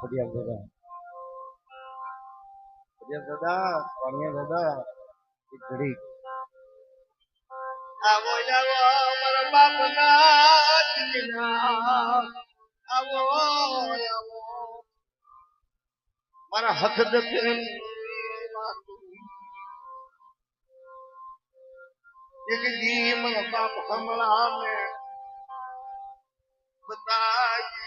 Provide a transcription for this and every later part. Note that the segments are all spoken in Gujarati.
ફરિયાદ દાદા. ફરિયાદ દાદા પાણીયા દાદા, એક ઘડી આવો મારા બાપના. આવો આવો મારા હક એક દી મારા બાપ હમણાં મેં બતાવી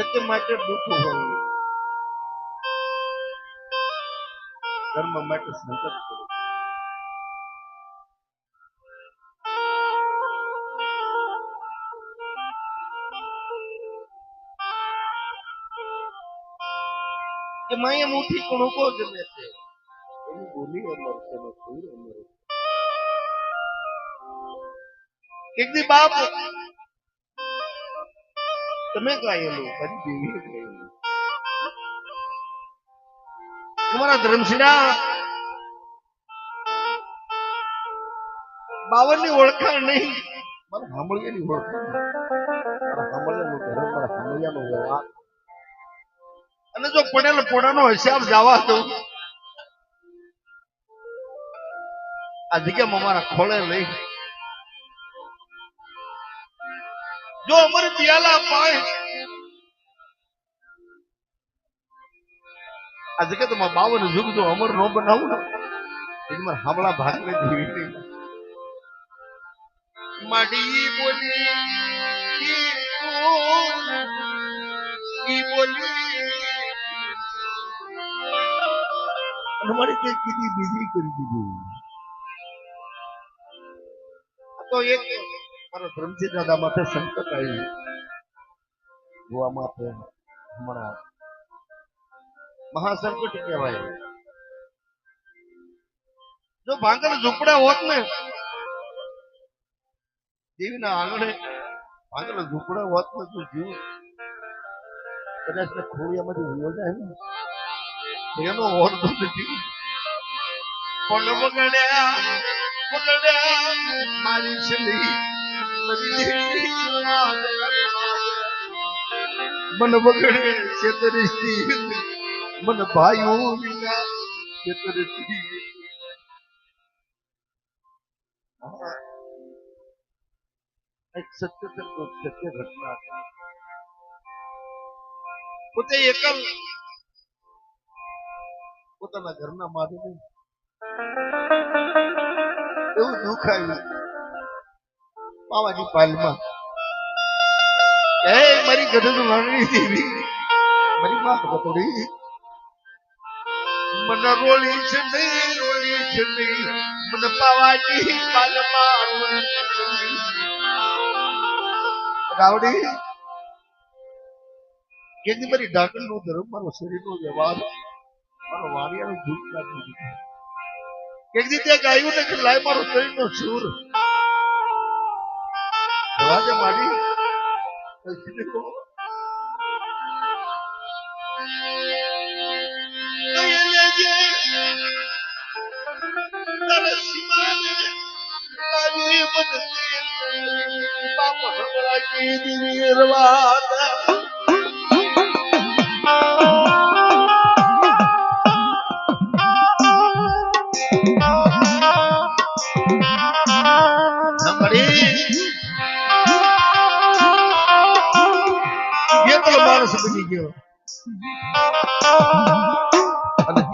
સત્ય માટે દુઃખ હોય. ધર્મ માટે સંકટ કે માય મુઠી પણ ઊભો ગમે છે. એની બોલી અમર છે, એનો સુર અમર એક દી બાપ તમે ગાયેલું તારી દેવીએ ગાયેલું તમારા ધર્મશીલા બાવનની ઓળખાણ નહીં. મારે સાંભળિયાની ઓળખાણ મારા સાંભળિયાનું ધર્મ મારા સાંભળિયાનો વ્યવહાર અને જો પડેલ પોડાનો હિસાબ જવા દઉં. આ જગ્યામાં મારા ખોળે લઈ જો અમારી દિયાલા પાય. આ જગતમાં બાવન યુગ જો અમર નો બનાવું ને મારે હામળા ભાગ ને જીવી માડી બોલી બોલી. અને મારી કઈ કીધી બીજી કરી દીધી. તો એક મારા ધર્મજી દાદા માટે સંકટ આવી. જોવા માટે હમણાં મહાસંકટ કહેવાય. જો ભાંગર ઝૂંપડા હોત ને, દેવીના આંગણે ભાંગર ઝૂંપડા હોત ને, તું જીવ કદાચ ને ખોડિયામાંથી વયો જાય ને એનો એનો તો નથી પણ બગડ્યા બગડ્યા મારી છેલ્લી મન બગડે છેતરીથી મન ઘટના પોતે એકલ પોતાના ઘરના માધ્યમે એવું દુઃખ બાવાની પાલમાં. એ મારી ગઢ વાણી દેવી મારી માં ગતડી મન રોલી છે નહીં રોલી છે નહીં મન પાવાની પાલમાં રાવડી, કેની મારી ડાકણ નો ધર્મ મારો શરીર નો વ્યવહાર મારો વાણિયાનો દુઃખ કાઢી દીધો. એક ત્યાં ગાયું ને લાય મારો શરીર નો સુર. Madre Marie, elle finit comment Papa, I'm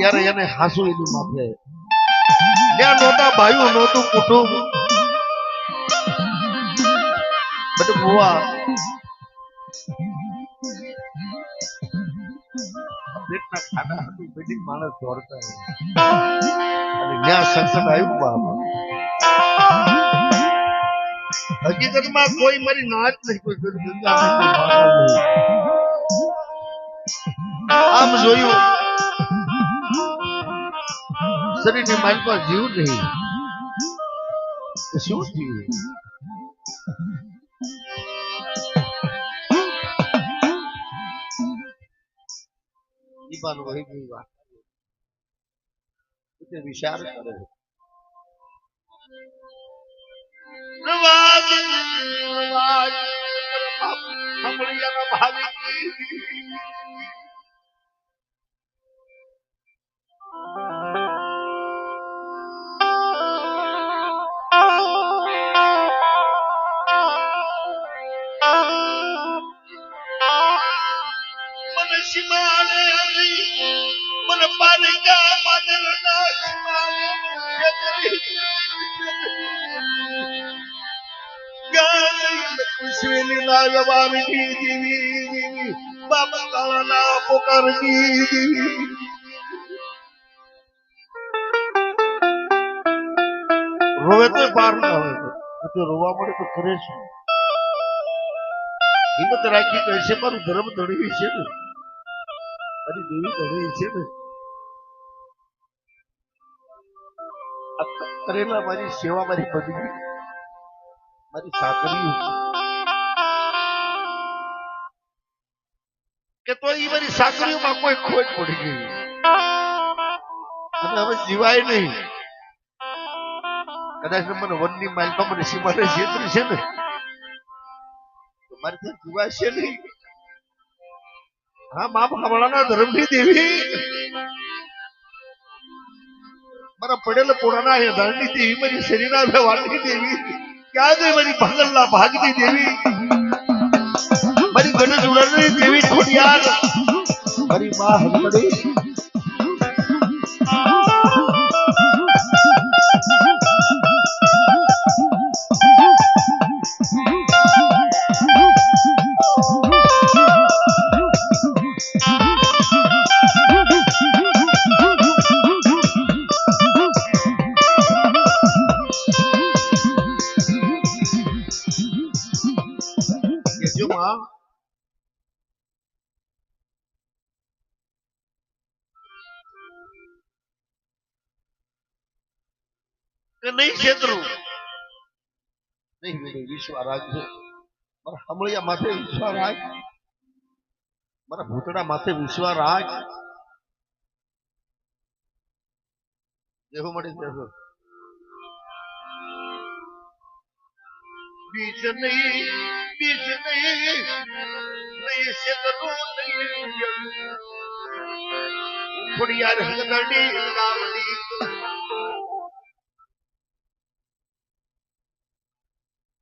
ત્યારે એને હાસુ એની માથે. ત્યાં નહોતા ભાઈઓ નહોતું કુટુંબ. બધું ગોવા હકીકતમાં કોઈ મારી નાચ નહીં કોઈ. આમ જોયું શરીરની માલમાં જીવ નહીં તો શું થયું ઈ બાનું વહી ગઈ વાત તે વિચાર કરે છે નવાજ નવાજ રોવે તો પાર ના હોય તો રોવા મળે તો કરે શું હિંમત રાખી કહે છે મારું ધર્મ ધણી છે ને. મારી દેવી ધણી છે ને. કરેલા મારી સેવા મારી બદલી મારી સાકરી કે તો એ મારી સાકરીઓમાં કોઈ ખોટ પડી ગઈ. અને હવે જીવાય નહીં. કદાચ મને વનની માઇલમાં મને સીમાને છેતરી છે ને. મારે જીવાશે નહીં. હા બાપ હમણાંના ધર્મની દેવી. મારા પડેલ પોળાના ધરણી દેવી, મારી શરીરના વ્યવહારની દેવી, ક્યાં ગઈ મારી ભાગલના ભાગની દેવી? મારી ગણેશ ઉડાડની દેવી ખોડિયાર મારી માં હરમડી કે નહીં છેતરું? નહીં રાખજો. મારા હમળિયા માથે વિશ્વા રાખ. મારા ભૂતડા માથે વિશ્વા રાખ. દેહો મળી દેહો બીજ નહીં બીજ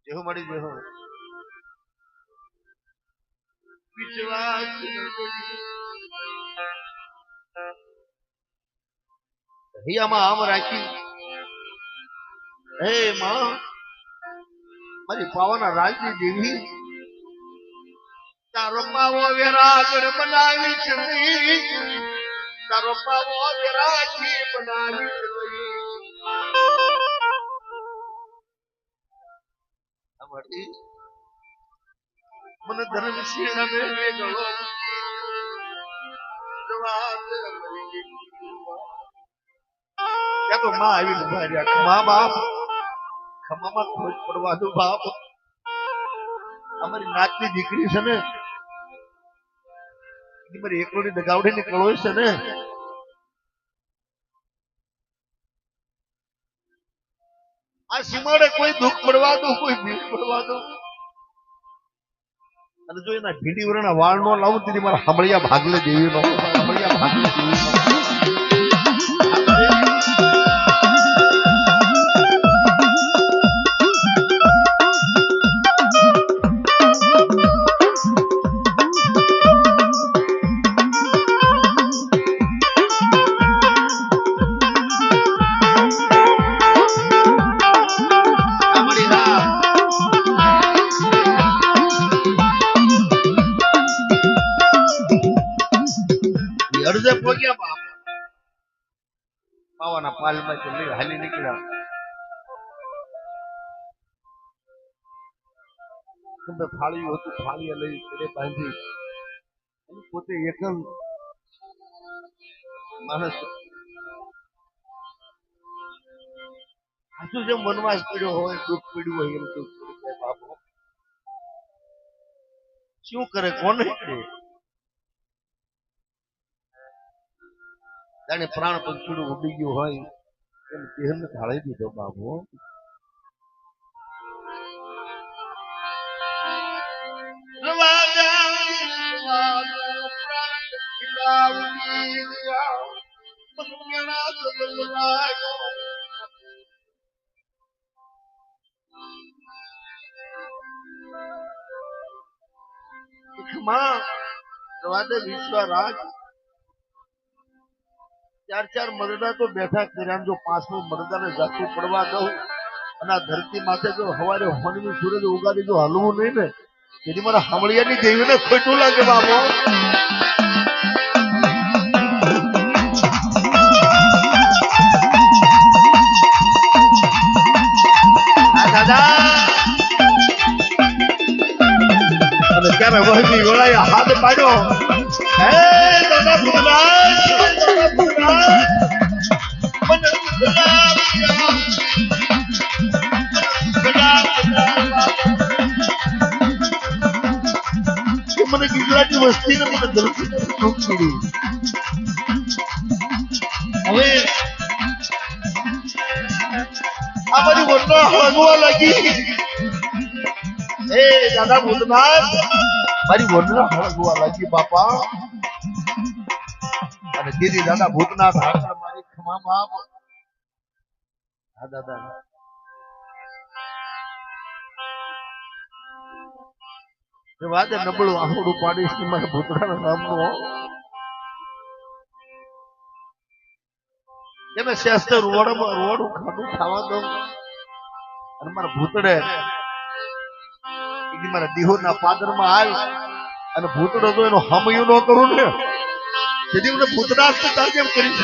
દેહો મળી વિશ્વાસ હૈયામાં આમ રાખી. હે માં, મારી પાવાના રાજની દેવી, તારો પાવો વેરાગડ બનાવી છે તારો પાવો વેરાગી બનાવી છે મને ધર્મ સિંહ ને ગળો જવાબ મળી ગઈ. ત્યાં તો માં આવી ઊભા રહ્યા. બાપ. ખમામાં ખોજ પડવા દો દીકરી છે ને. મારી એકલોની દગાવડી ની કળો છે ને. આ સીમાડે કોઈ દુઃખ પડવા દો, કોઈ ભીડ પડવા દો. અને જો એના ભીડી વરના વાળ નો લાવું તેથી મારા સાંભળ્યા ભાગલે દેવી નો સાંભળ્યા ભાગલે દેવી ખંભે હતું ફાળીએ લઈ ઘરે બાંધી. પોતે એકલ માણસ જેમ વનવાસ પીડ્યો હોય, દુઃખ પીડ્યું હોય, એમ દુઃખ બાપો, શું કરે કોને કરે જાણે પ્રાણ પંખીડું ઉડી ગયું હોય, એમ દેહ ને ઢાળી દીધો બાબુ ચાર ચાર મરદા તો બેઠા કર્યા જો પાંચમું મરદાને જાતું પડવા દઉં અને આ ધરતી માથે જો હવારે હોનવી સૂરજ ઉગાડી જો હલવું નહીં ને એની મારા હમળિયાની દેવીને ખોટું લાગે બાબુ વળાએ હાથ પાડ્યો હે દાદા મને ગુજરાતી વસ્તી ને મને દુઃખ હવે આ બધી વસ્તુઓ હળગવા લાગી. હે દાદા ભૂતનાથ મારી વંદના જોવા લાગી બાપા. અને દીદી દાદા ભૂતનાથ હાકર મારી ખમા બાપ હા, દાદા. વાદે નબળું આંગળું પાડીશ ને મારા ભૂતડાના નામનું. હો. એને રોડ રોડું ખાડું ખાવા દઉં. અને મારા ભૂતડે ઈ મારા દિહોરના પાદરમાં આવ અને ભૂતડો તો એનો હમયું ન કરું ને. તેથી મને ભૂતડા જ તાર કેમ કરીશ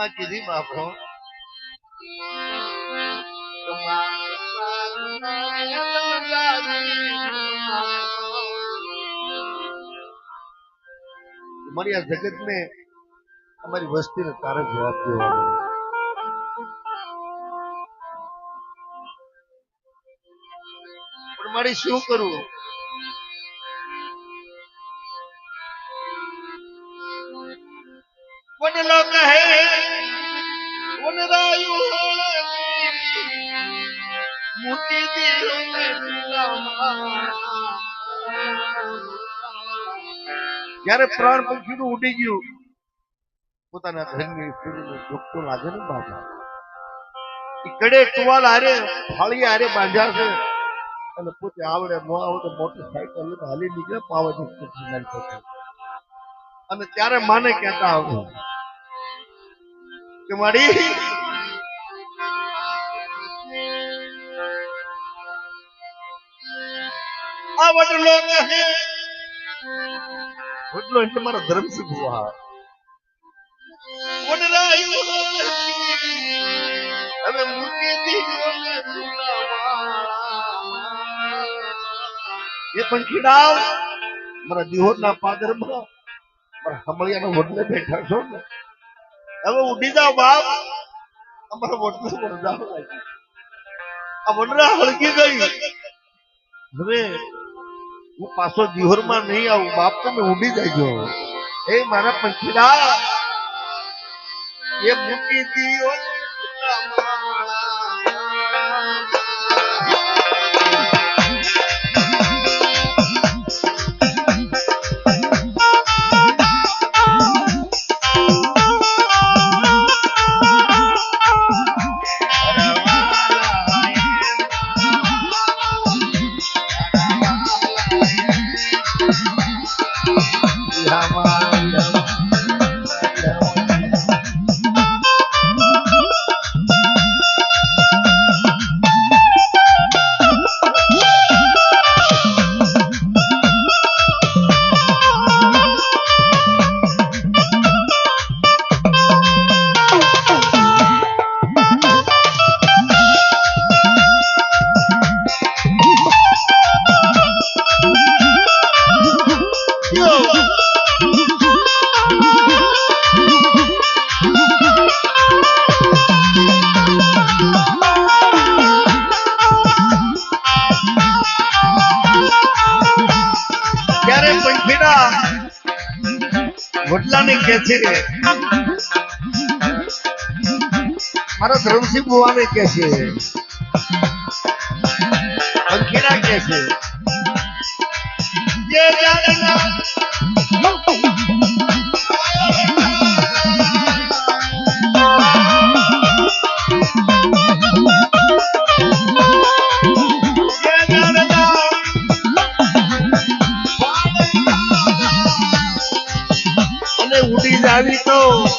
ની ખમા કીધી બાપો. તમારી આ જગત ને અમારી વસ્તીને તારે જવાબ દેવાનો પણ મારે શું કરવું? વડલો કહે જયારે પ્રાણ પંખીનું ઉડી ગયું. પોતાના ઘરની સ્ત્રીને દુઃખ તો લાગે ને બાજા કડે ટુવાલ હારે ફાળી હારે બાંધ્યા છે. અને પોતે આવડે, ન આવડે મોટરસાયકલ હાલી નીકળે પાવાજી અને ત્યારે માને કહેતા આવડે કે મારી? આ વડલો કહે વડલો એટલે મારા ધર્મસિંહ ભુવા વનરાયું હવે મોટી દીઓને એ પણ ખીડાવ. મારા દિહોરના પાદરમાં મારા હમળિયાના વડલે બેઠા છો ને. હવે ઉડી જાઓ બાપ. અમારો મોટલો વરદાવ આ વનરા હળગી ગઈ. હવે હું પાછો દિહોરમાં નહીં આવું. બાપ તમે ઉડી જાયજો. એ મારા પંખીડા. એ મૂકી દીઓ મારા ધરમસિંહ બુવાને કે છે અંકિના કે છે જે જાણના જે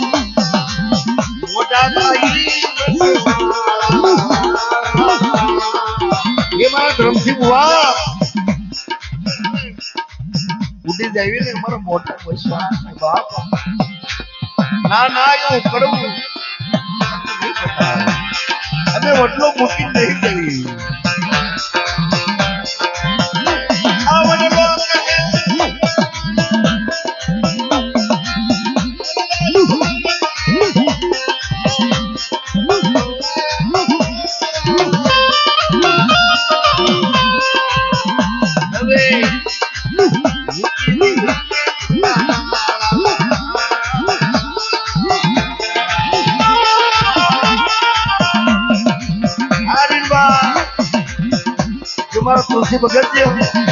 ઉડી જાવી ને મારા મોટા પૈસા બાપ ના ના એવું કરવું જો મારા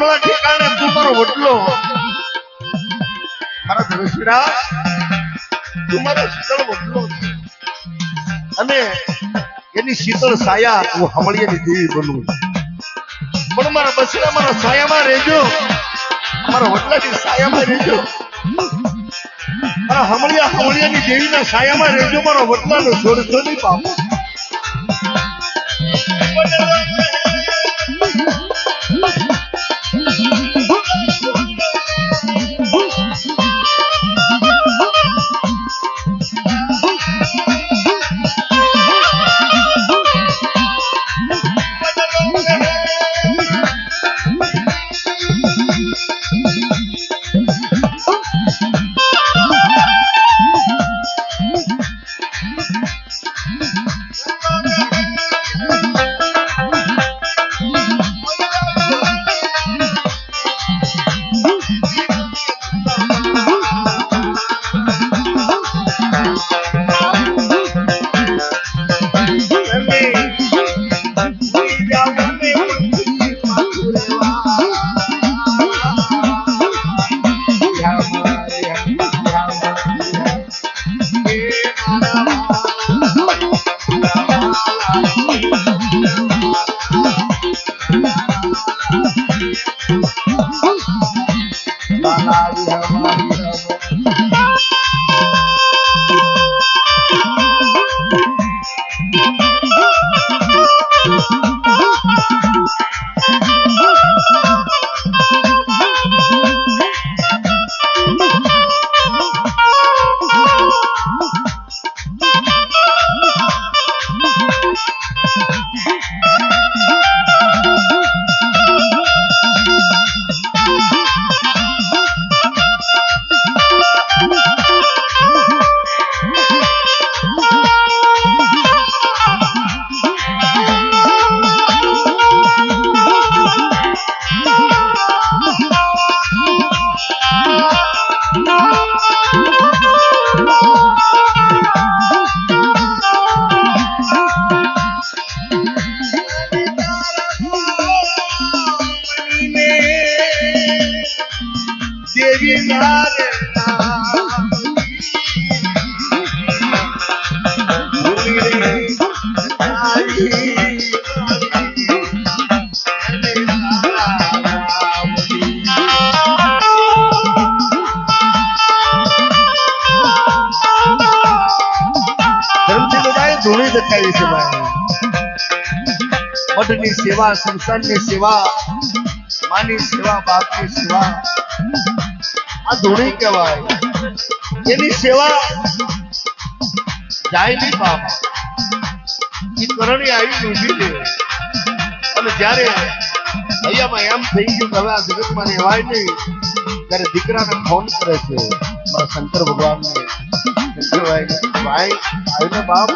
હમણાં ઠેકાણે તું મારો વડલો મારા ધનુષડા તું મારો શીતળ વડલો અને એની શીતળ સાયા હું હમળિયાની દેવી બનવું પણ મારા બસરા મારા સાયામાં રહેજો. મારા વડલાની સાયામાં રહેજો. મારા હમળિયા હમળિયાની દેવીના સાયામાં રહેજો. મારો વડલાનો છોડતો નહીં પામો. દેવી તારે ધૂળી દેખાડી છે ભાઈ મઠની સેવા સંસારની સેવા માની સેવા બાપની સેવા ધૂણી કહેવાય. એની સેવા જાય નહીં બાપ એ કરણી આવી ઊભી છે અને જ્યારે અહીંયામાં એમ થઈ ગયું હવે આ જગતમાં રહેવાય નહીં, ત્યારે દીકરાને ફોન કરે છે, મારા શંકર ભગવાનને ભાઈ આવીને બાપ.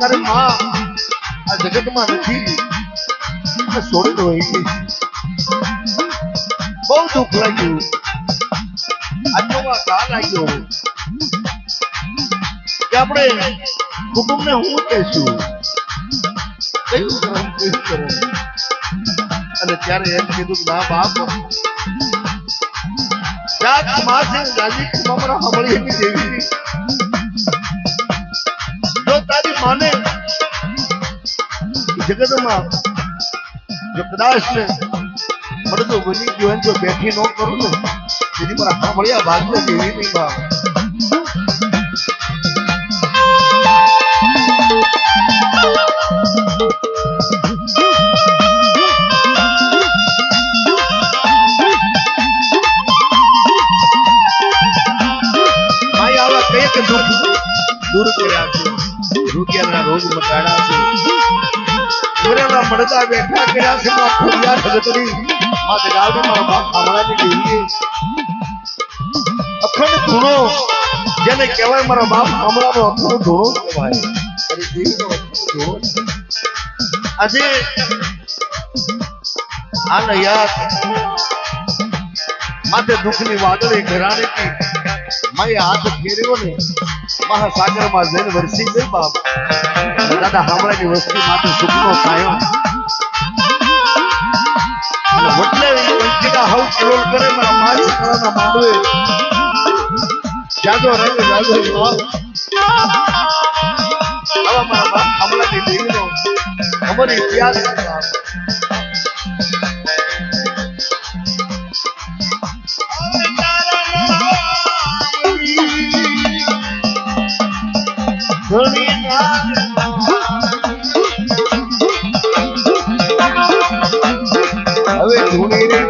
તારે માં આ જગતમાં નથી. આ છોડીને ગઈ છે. બહુ દુઃખ લાગ્યું આત્મા ઘા લાગ્યો કે આપણે કુટુંબને હું કહેશું કયું કરમ કયું કરમ અને ત્યારે એમ કીધું કે ના બાપ જાત માસે ગાજી કુમામરા સાંભળી એની દેવી જો તારી માને જગતમાં જો કદાચ પડતું બની ગયું જો બેઠી ન કરું ને મારા સાંભળ્યા ભાગ્ય જેવી નહીં બા રોજ કર્યા છે. મળતા બેઠા કર્યા છે માં ધૂણો જેને કહેવાય મારા બાપ સાંભળાનો અખંડ ધૂણો કહેવાય. આજે આ નયાત માથે દુઃખની વાદળી ઘરાણી માએ હાથ ફેર્યો ને મહાસાગરમાં જઈને વરસી ગઈ બાપ દાદા હામળાની વસ્તી માટે સુખનો કાયો વટલે વંચિકા હવ કિલોલ કરે મારા મારી. કળાના માંડવે ઇતિહાસ છે બાપ.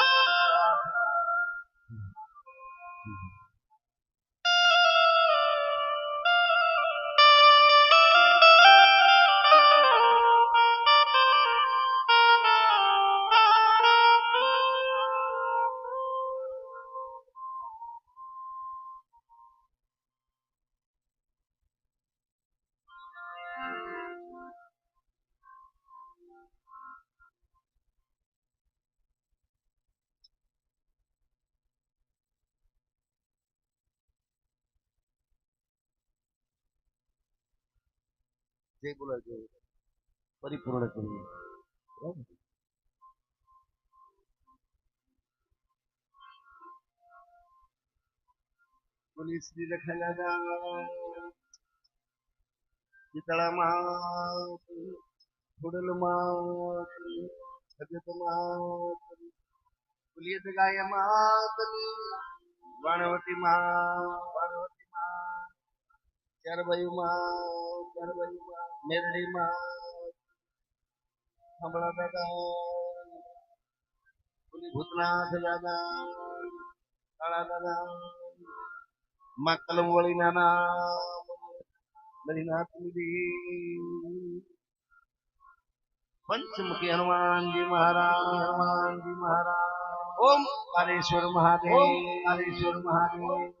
જે બોલે છે પરિપૂર્ણ કરીએ બરાબર? પોલીસની લખેલા દાદા શીતળામાં ખોડલમાં જગતમાં પુલિયત ગાયમાં વાણવટીમાં વાણવટીમાં ચારબાઈમાં ચારબાઈમાં મેરડીમાં દાદા પુલી ભૂતનાથ દાદા કાળા દાદા માં કલમ વળી નાના મરીનાથ નિધિ પંચમુખી હનુમાનજી મહારાજ હનુમાનજી મહારાજ ઓમ કાલેશ્વર મહાદેવ કાલેશ્વર મહાદેવ.